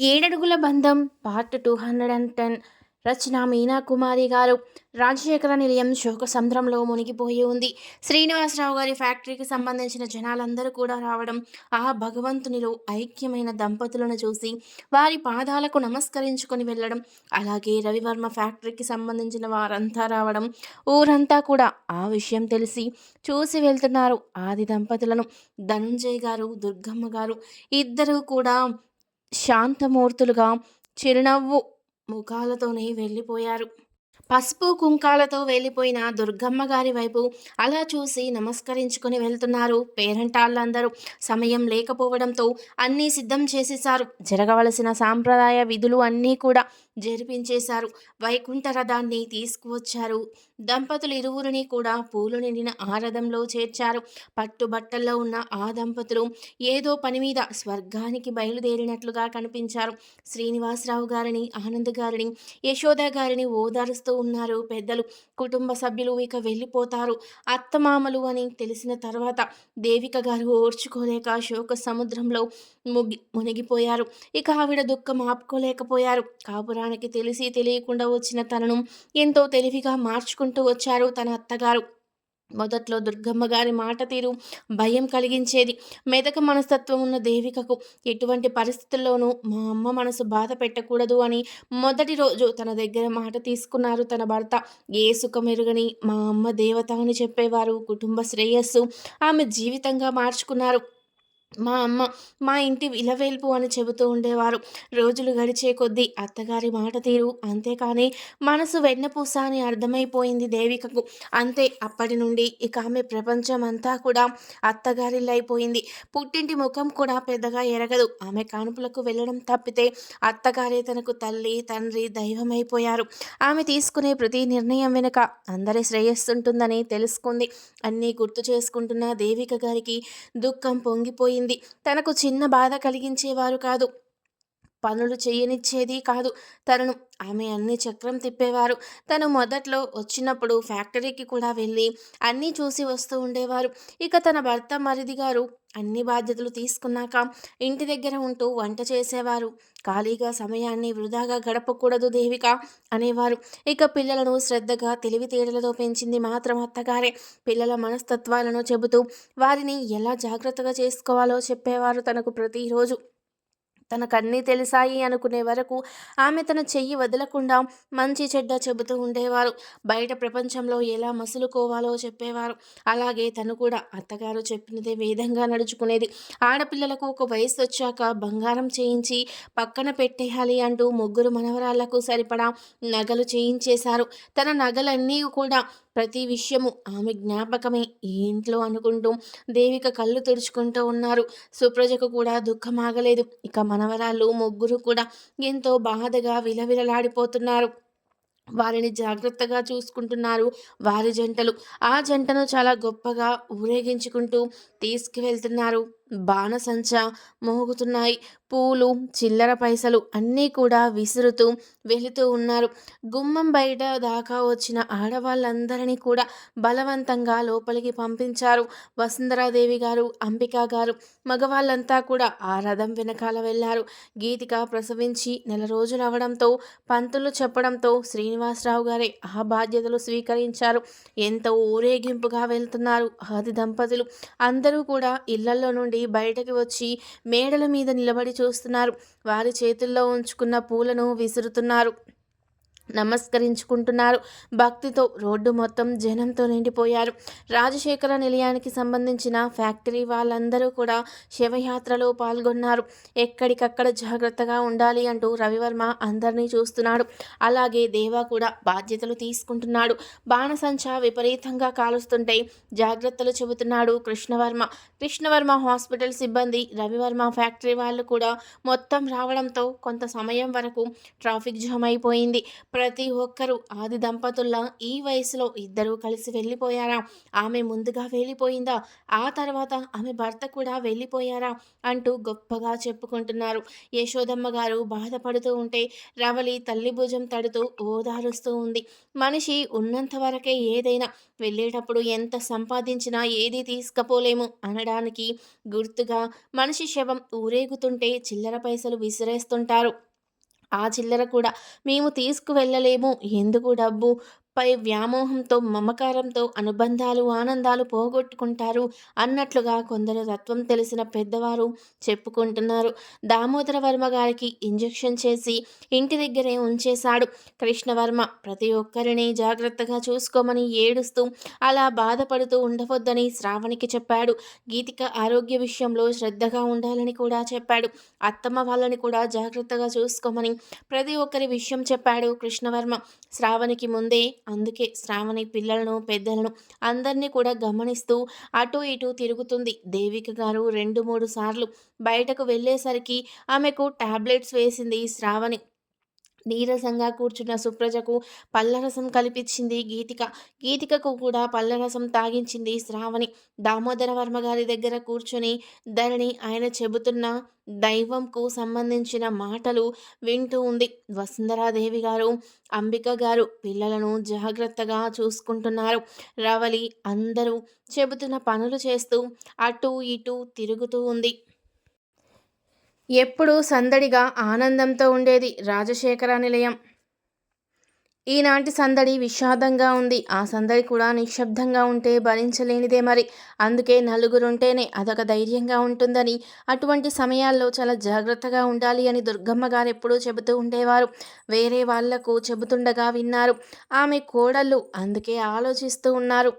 ఏడడుగుల బంధం part two hundred and ten. రచన మీనా కుమారి గారు. రాజశేఖర నిలయం శోక సంద్రంలో మునిగిపోయి ఉంది. శ్రీనివాసరావు గారి ఫ్యాక్టరీకి సంబంధించిన జనాలందరూ కూడా రావడం ఆ భగవంతునిలో ఐక్యమైన దంపతులను చూసి వారి పాదాలకు నమస్కరించుకొని వెళ్ళడం అలాగే రవివర్మ ఫ్యాక్టరీకి సంబంధించిన వారంతా రావడం ఊరంతా కూడా ఆ విషయం తెలిసి చూసి వెళ్తున్నారు ఆది దంపతులను. ధనుంజయ్ గారు దుర్గమ్మ గారు ఇద్దరూ కూడా శాంతమూర్తులుగా చిరునవ్వు ముఖాలతోనే వెళ్ళిపోయారు. పసుపు కుంకాలతో వెళ్ళిపోయిన దుర్గమ్మ గారి వైపు అలా చూసి నమస్కరించుకొని వెళ్తున్నారు పేరెంటాళ్ళందరూ. సమయం లేకపోవడంతో అన్నీ సిద్ధం చేసేశారు. జరగవలసిన సాంప్రదాయ విధులు అన్నీ కూడా జరిపించేశారు. వైకుంఠ రథాన్ని తీసుకువచ్చారు. దంపతులు ఇరువురిని కూడా పూలు నిండిన ఆ రథంలో చేర్చారు. పట్టుబట్టల్లో ఉన్న ఆ దంపతులు ఏదో పని మీద స్వర్గానికి బయలుదేరినట్లుగా కనిపించారు. శ్రీనివాసరావు గారిని ఆనంద్ గారిని యశోద గారిని ఓదారుస్తూ ఉన్నారు పెద్దలు. కుటుంబ సభ్యులు ఇక వెళ్ళిపోతారు. అత్తమామలు అని తెలిసిన తర్వాత దేవిక గారు ఓర్చుకోలేక శోక సముద్రంలో ముగి మునిగిపోయారు. ఇక ఆవిడ దుఃఖం ఆపుకోలేకపోయారు. కాపురా మనకి తెలిసి తెలియకుండా వచ్చిన తనను ఎంతో తెలివిగా మార్చుకుంటూ వచ్చారు తన అత్తగారు. మొదట్లో దుర్గమ్మ గారి మాట తీరు భయం కలిగించేది. మెదక మనస్తత్వం ఉన్న దేవికకు ఎటువంటి పరిస్థితుల్లోనూ మా అమ్మ మనసు బాధ పెట్టకూడదు అని మొదటి రోజు తన దగ్గర మాట తీసుకున్నారు తన భర్త. ఏ సుఖమెరుగని మా అమ్మ దేవత అని చెప్పేవారు. కుటుంబ శ్రేయస్సు ఆమె జీవితంగా మార్చుకున్నారు. మా అమ్మ మా ఇంటి విలవేల్పు అని చెబుతూ ఉండేవారు. రోజులు గడిచే కొద్దీ అత్తగారి మాట తీరు. అంతేకాని మనసు వెన్నపూస అని అర్థమైపోయింది దేవికకు. అంతే అప్పటి నుండి ఇక ఆమె ప్రపంచం అంతా కూడా అత్తగారిల్లైపోయింది. పుట్టింటి ముఖం కూడా పెద్దగా ఎరగదు. ఆమె కానుపులకు వెళ్ళడం తప్పితే అత్తగారే తనకు తల్లి తండ్రి దైవమైపోయారు. ఆమె తీసుకునే ప్రతి నిర్ణయం వెనుక అందరి శ్రేయస్సుంటుందని తెలుసుకుంది. అన్నీ గుర్తు చేసుకుంటున్న దేవిక గారికి దుఃఖం పొంగిపోయి పడిపోయింది తనకు చిన్న బాధ కలిగించేవారు కాదు. పనులు చేయనిచ్చేది కాదు. తనను ఆమె అన్ని చక్రం తిప్పేవారు. తను మొదట్లో వచ్చినప్పుడు ఫ్యాక్టరీకి కూడా వెళ్ళి అన్నీ చూసి వస్తూ ఉండేవారు. ఇక తన భర్త మరిది గారు అన్ని బాధ్యతలు తీసుకున్నాక ఇంటి దగ్గర ఉంటూ వంట చేసేవారు. ఖాళీగా సమయాన్ని వృధాగా గడపకూడదు దేవిక అనేవారు. ఇక పిల్లలను శ్రద్ధగా తెలివితేటలతో పెంచింది మాత్రం అత్తగారే. పిల్లల మనస్తత్వాలను చెబుతూ వారిని ఎలా జాగ్రత్తగా చేసుకోవాలో చెప్పేవారు తనకు ప్రతిరోజు. తనకన్నీ తెలిసాయి అనుకునే వరకు ఆమె తన చెయ్యి వదలకుండా మంచి చెడ్డ చెబుతూ ఉండేవారు. బయట ప్రపంచంలో ఎలా మసులుకోవాలో చెప్పేవారు. అలాగే తను కూడా అత్తగారు చెప్పినదే వేదంగా నడుచుకునేది. ఆడపిల్లలకు ఒక వయసు వచ్చాక బంగారం చేయించి పక్కన పెట్టేయాలి అంటూ ముగ్గురు మనవరాళ్ళకు సరిపడా నగలు చేయించేశారు. తన నగలన్నీ కూడా ప్రతి విషయము ఆమె జ్ఞాపకమే ఏంట్లో ఇంట్లో అనుకుంటూ దేవిక కళ్ళు తుడుచుకుంటూ ఉన్నారు. సుప్రజకు కూడా దుఃఖం ఆగలేదు. ఇక మనవరాళ్ళు ముగ్గురు కూడా ఎంతో బాధగా విలవిలలాడిపోతున్నారు. వారిని జాగ్రత్తగా చూసుకుంటున్నారు. వారి జంటలు ఆ జంటను చాలా గొప్పగా ఊరేగించుకుంటూ తీసుకువెళ్తున్నారు. బాణసంచ మోగుతున్నాయి. పూలు చిల్లర పైసలు అన్నీ కూడా విసురుతూ వెళుతూ ఉన్నారు. గుమ్మం బయట దాకా వచ్చిన ఆడవాళ్ళందరినీ కూడా బలవంతంగా లోపలికి పంపించారు. వసుంధరాదేవి గారు అంబికా గారు మగవాళ్ళంతా కూడా ఆ రథం వెనకాల వెళ్ళారు గీతిక ప్రసవించి నెల రోజులు అవడంతో పంతులు చెప్పడంతో శ్రీనివాసరావు గారే ఆ బాధ్యతలు స్వీకరించారు. ఎంతో ఊరేగింపుగా వెళ్తున్నారు ఆది దంపతులు. అందరూ కూడా ఇళ్ళలో నుండి నుండి బయటకు వచ్చి మేడల మీద నిలబడి చూస్తున్నారు. వారి చేతుల్లో ఉంచుకున్న పూలను విసురుతున్నారు. నమస్కరించుకుంటున్నారు. భక్తితో రోడ్డు మొత్తం జనంతో నిండిపోయారు. రాజశేఖర నిలయానికి సంబంధించిన ఫ్యాక్టరీ వాళ్ళందరూ కూడా శివయాత్రలో పాల్గొన్నారు. ఎక్కడికక్కడ జాగ్రత్తగా ఉండాలి అంటూ రవివర్మ అందరినీ చూస్తున్నాడు. అలాగే దేవా కూడా బాధ్యతలు తీసుకుంటున్నాడు. బాణసంచ విపరీతంగా కాలుస్తుంటే జాగ్రత్తలు చెబుతున్నాడు కృష్ణవర్మ. కృష్ణవర్మ హాస్పిటల్ సిబ్బంది రవివర్మ ఫ్యాక్టరీ వాళ్ళు కూడా మొత్తం రావడంతో కొంత సమయం వరకు ట్రాఫిక్ జామ్ అయిపోయింది. ప్రతి ఒక్కరూ ఆది దంపతుల్లా ఈ వయసులో ఇద్దరూ కలిసి వెళ్ళిపోయారా? ఆమె ముందుగా వెళ్ళిపోయిందా? ఆ తర్వాత ఆమె భర్త కూడా వెళ్ళిపోయారా? అంటూ గొప్పగా చెప్పుకుంటున్నారు. యశోదమ్మ గారు బాధపడుతూ ఉంటే రవలి తల్లి భుజం తడుతూ ఓదారుస్తూ ఉంది. మనిషి ఉన్నంత వరకే ఏదైనా వెళ్ళేటప్పుడు ఎంత సంపాదించినా ఏది తీసుకపోలేము అనడానికి గుర్తుగా మనిషి శవం ఊరేగుతుంటే చిల్లర పైసలు విసిరేస్తుంటారు. ఆ చిల్లర కూడా మేము తీసుకువెళ్ళలేము. ఎందుకు డబ్బు? పై వ్యామోహంతో మమకారంతో అనుబంధాలు ఆనందాలు పోగొట్టుకుంటారు అన్నట్లుగా కొందరు తత్వం తెలిసిన పెద్దవారు చెప్పుకుంటున్నారు. దామోదర వర్మ గారికి ఇంజెక్షన్ చేసి ఇంటి దగ్గరే ఉంచేశాడు కృష్ణవర్మ. ప్రతి ఒక్కరిని జాగ్రత్తగా చూసుకోమని ఏడుస్తూ అలా బాధపడుతూ ఉండవద్దని శ్రావణికి చెప్పాడు. గీతిక ఆరోగ్య విషయంలో శ్రద్ధగా ఉండాలని కూడా చెప్పాడు. అత్తమ్మ వాళ్ళని కూడా జాగ్రత్తగా చూసుకోమని ప్రతి ఒక్కరి విషయం చెప్పాడు కృష్ణవర్మ. శ్రావణికి ముందే అందుకే శ్రావణి పిల్లలను పెద్దలను అందరినీ కూడా గమనిస్తూ అటు ఇటు తిరుగుతుంది. దేవిక గారు రెండు మూడు సార్లు బయటకు వెళ్ళేసరికి ఆమెకు టాబ్లెట్స్ వేసింది శ్రావణి. నీరసంగా కూర్చున్న సుప్రజకు పల్లరసం కల్పించింది గీతిక. గీతికకు కూడా పల్లరసం తాగించింది శ్రావణి. దామోదర వర్మ గారి దగ్గర కూర్చుని ధరణి ఆయన చెబుతున్న దైవంకు సంబంధించిన మాటలు వింటూ ఉంది. వసుంధరాదేవి గారు అంబిక గారు పిల్లలను జాగ్రత్తగా చూసుకుంటున్నారు. రవలి అందరూ చెబుతున్న పనులు చేస్తూ అటు ఇటు తిరుగుతూ ఉంది. ఎప్పుడూ సందడిగా ఆనందంతో ఉండేది రాజశేఖర నిలయం. ఈనాటి సందడి విషాదంగా ఉంది. ఆ సందడి కూడా నిశ్శబ్దంగా ఉంటే భరించలేనిదే మరి. అందుకే నలుగురుంటేనే అదొక ధైర్యంగా ఉంటుందని అటువంటి సమయాల్లో చాలా జాగ్రత్తగా ఉండాలి అని దుర్గమ్మ గారు ఎప్పుడూ చెబుతూ ఉండేవారు. వేరే వాళ్ళకు చెబుతుండగా విన్నారు. ఆమె కోడళ్ళు అందుకే ఆలోచిస్తూ ఉన్నారు.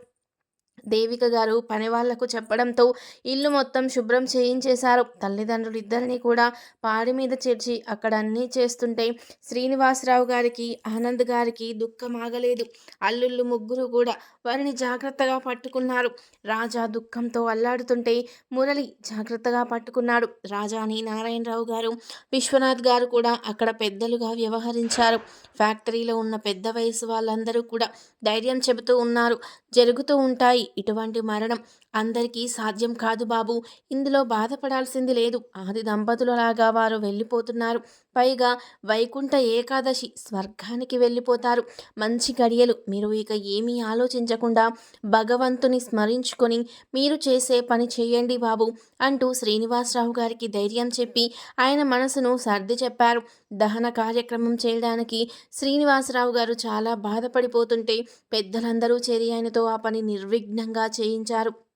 దేవిక గారు పని వాళ్ళకు చెప్పడంతో ఇల్లు మొత్తం శుభ్రం చేయించేశారు. తల్లిదండ్రులు ఇద్దరిని కూడా పాడి మీద చేర్చి అక్కడ అన్నీ చేస్తుంటే శ్రీనివాసరావు గారికి ఆనంద్ గారికి దుఃఖం ఆగలేదు. అల్లుళ్ళు ముగ్గురు కూడా వారిని జాగ్రత్తగా పట్టుకున్నారు. రాజా దుఃఖంతో అల్లాడుతుంటే మురళి జాగ్రత్తగా పట్టుకున్నాడు. రాజాని నారాయణరావు గారు విశ్వనాథ్ గారు కూడా అక్కడ పెద్దలుగా వ్యవహరించారు. ఫ్యాక్టరీలో ఉన్న పెద్ద వయసు వాళ్ళందరూ కూడా ధైర్యం చెబుతూ ఉన్నారు. జరుగుతూ ఉంటాయి. ఇటువంటి మరణం అందరికీ సాధ్యం కాదు బాబు. ఇందులో బాధపడాల్సింది లేదు. ఆది దంపతులలాగా వారు వెళ్ళిపోతున్నారు. పైగా వైకుంఠ ఏకాదశి స్వర్గానికి వెళ్ళిపోతారు. మంచి గడియలు. మీరు ఇక ఏమీ ఆలోచించకుండా భగవంతుని స్మరించుకొని మీరు చేసే పని చేయండి బాబు అంటూ శ్రీనివాసరావు గారికి ధైర్యం చెప్పి ఆయన మనసును సర్ది చెప్పారు. దహన కార్యక్రమం చేయడానికి శ్రీనివాసరావు గారు చాలా బాధపడిపోతుంటే పెద్దలందరూ చేరి ఆయనతో ఆ పని నిర్విఘ్నంగా చేయించారు.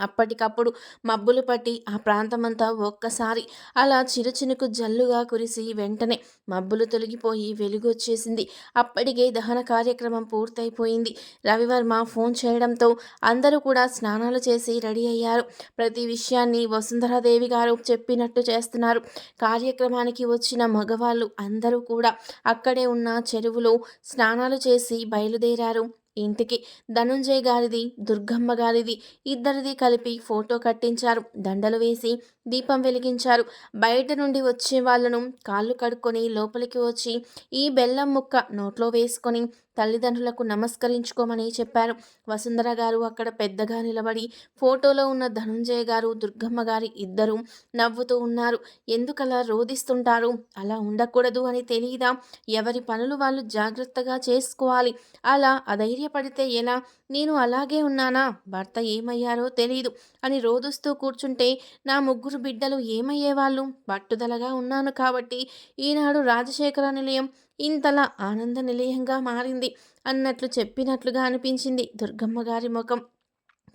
అప్పటికప్పుడు మబ్బులు పట్టి ఆ ప్రాంతమంతా ఒక్కసారి అలా చిరుచినుకు జల్లుగా కురిసి వెంటనే మబ్బులు తొలగిపోయి వెలుగొచ్చేసింది. అప్పటికే దహన కార్యక్రమం పూర్తయిపోయింది. రవివర్మ ఫోన్ చేయడంతో అందరూ కూడా స్నానాలు చేసి రెడీ అయ్యారు. ప్రతి విషయాన్ని వసుంధరాదేవి గారు చెప్పినట్టు చేస్తున్నారు. కార్యక్రమానికి వచ్చిన మగవాళ్ళు అందరూ కూడా అక్కడే ఉన్న చెరువులో స్నానాలు చేసి బయలుదేరారు. ఇంటికి. ధనుంజయ్ గారిది దుర్గమ్మ గారిది ఇద్దరిది కలిపి ఫోటో కట్టించారు. దండలు వేసి దీపం వెలిగించారు. బయట నుండి వచ్చే వాళ్ళను కాళ్ళు కడుక్కొని లోపలికి వచ్చి ఈ బెల్లం ముక్క నోట్లో వేసుకొని తల్లిదండ్రులకు నమస్కరించుకోమని చెప్పారు. వసుంధర గారు అక్కడ పెద్దగా నిలబడి ఫోటోలో ఉన్న ధనుంజయ గారు దుర్గమ్మ గారి ఇద్దరు నవ్వుతూ ఉన్నారు. ఎందుకలా రోధిస్తుంటారు? అలా ఉండకూడదు అని తెలియదా ఎవరి పనులు వాళ్ళు జాగ్రత్తగా చేసుకోవాలి. అలా అధైర్యపడితే ఎలా? నేను అలాగే ఉన్నానా? భర్త ఏమయ్యారో తెలియదు అని రోదుస్తూ కూర్చుంటే నా ముగ్గురు బిడ్డలు ఏమయ్యేవాళ్ళు? పట్టుదలగా ఉన్నాను కాబట్టి ఈనాడు రాజశేఖర నిలయం ఇంతలా ఆనంద నిలయంగా మారింది అన్నట్లు చెప్పినట్లుగా అనిపించింది దుర్గమ్మ గారి ముఖం.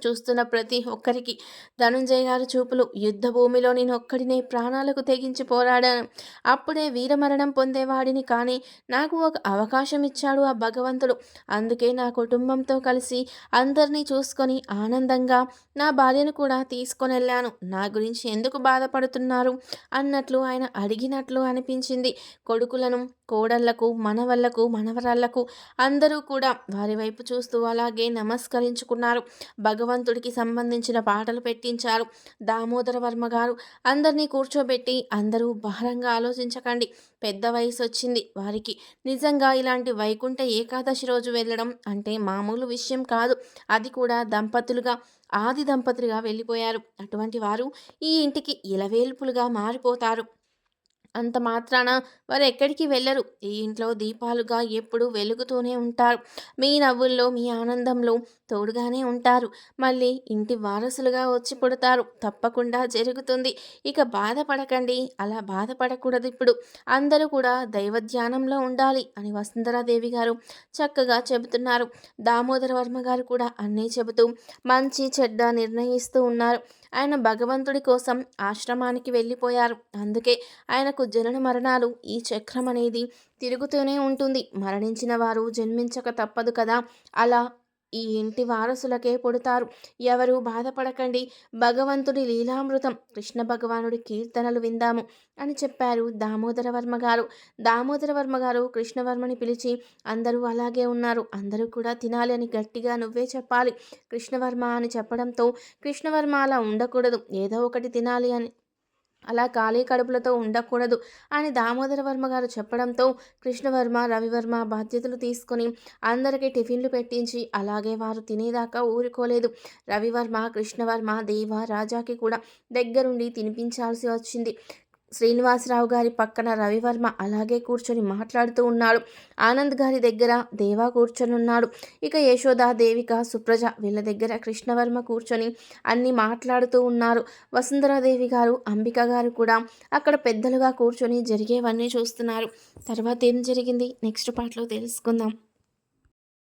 చూస్తున్న ప్రతి ఒక్కరికి ధనుంజయ గారి చూపులు యుద్ధ భూమిలో నేను ఒక్కడినే ప్రాణాలకు తెగించి పోరాడాను. అప్పుడే వీరమరణం పొందేవాడిని కానీ నాకు ఒక అవకాశం ఇచ్చాడు ఆ భగవంతుడు. అందుకే నా కుటుంబంతో కలిసి అందరినీ చూసుకొని ఆనందంగా నా భార్యను కూడా తీసుకొని వెళ్ళాను నా గురించి ఎందుకు బాధపడుతున్నారు? అన్నట్లు ఆయన అడిగినట్లు అనిపించింది. కొడుకులను కోడళ్ళకు మనవళ్ళకు మనవరాళ్ళకు అందరూ కూడా వారి వైపు చూస్తూ అలాగే నమస్కరించుకున్నారు. భగవంతు భగవంతుడికి సంబంధించిన పాటలు పెట్టించారు. దామోదర వర్మ గారు అందరినీ కూర్చోబెట్టి అందరూ భారంగా ఆలోచించకండి. పెద్ద వయసు వచ్చింది. వారికి నిజంగా ఇలాంటి వైకుంఠ ఏకాదశి రోజు వెళ్ళడం అంటే మామూలు విషయం కాదు. అది కూడా దంపతులుగా ఆది దంపతులుగా వెళ్ళిపోయారు. అటువంటి వారు ఈ ఇంటికి ఇలవేల్పులుగా మారిపోతారు. అంత మాత్రాన వారు ఎక్కడికి వెళ్ళరు. ఈ ఇంట్లో దీపాలుగా ఎప్పుడూ వెలుగుతూనే ఉంటారు. మీ నవ్వుల్లో మీ ఆనందంలో తోడుగానే ఉంటారు. మళ్ళీ ఇంటి వారసులుగా వచ్చి పుడతారు. తప్పకుండా జరుగుతుంది. ఇక బాధపడకండి. అలా బాధపడకూడదు ఇప్పుడు. అందరూ కూడా దైవ ధ్యానంలో ఉండాలి అని వసుంధరాదేవి గారు చక్కగా చెబుతున్నారు. దామోదర వర్మ గారు కూడా అన్నీ చెబుతూ మంచి చెడ్డ నిర్ణయిస్తూ ఉన్నారు. ఆయన భగవంతుడి కోసం ఆశ్రమానికి వెళ్ళిపోయారు. అందుకే ఆయనకు జనన మరణాలు ఈ చక్రం అనేది తిరుగుతూనే ఉంటుంది. మరణించిన వారు జన్మించక తప్పదు కదా? అలా ఈ ఇంటి వారసులకే పుడతారు. ఎవరు బాధపడకండి. భగవంతుడి లీలామృతం కృష్ణ భగవానుడి కీర్తనలు విందాము అని చెప్పారు దామోదరవర్మ గారు. దామోదరవర్మ గారు కృష్ణవర్మని పిలిచి అందరూ అలాగే ఉన్నారు. అందరూ కూడా తినాలి అని గట్టిగా నువ్వే చెప్పాలి. కృష్ణవర్మ అని చెప్పడంతో కృష్ణవర్మ అలా ఉండకూడదు. ఏదో ఒకటి తినాలి అని అలా ఖాళీ కడుపులతో ఉండకూడదు అని దామోదర వర్మ గారు చెప్పడంతో కృష్ణవర్మ రవివర్మ బాధ్యతలు తీసుకొని అందరికీ టిఫిన్లు పెట్టించి అలాగే వారు తినేదాకా ఊరుకోలేదు. రవివర్మ కృష్ణవర్మ దేవ రాజాకి కూడా దగ్గరుండి తినిపించాల్సి వచ్చింది. శ్రీనివాసరావు గారి పక్కన రవివర్మ అలాగే కూర్చొని మాట్లాడుతూ ఉన్నాడు. ఆనంద్ గారి దగ్గర దేవా కూర్చొని ఉన్నాడు ఇక యశోద దేవిక సుప్రజ వీళ్ళ దగ్గర కృష్ణవర్మ కూర్చొని అన్నీ మాట్లాడుతూ ఉన్నారు. వసుంధరాదేవి గారు అంబిక గారు కూడా అక్కడ పెద్దలుగా కూర్చొని జరిగేవన్నీ చూస్తున్నారు. తర్వాత ఏం జరిగింది? నెక్స్ట్ పార్ట్లో తెలుసుకుందాం.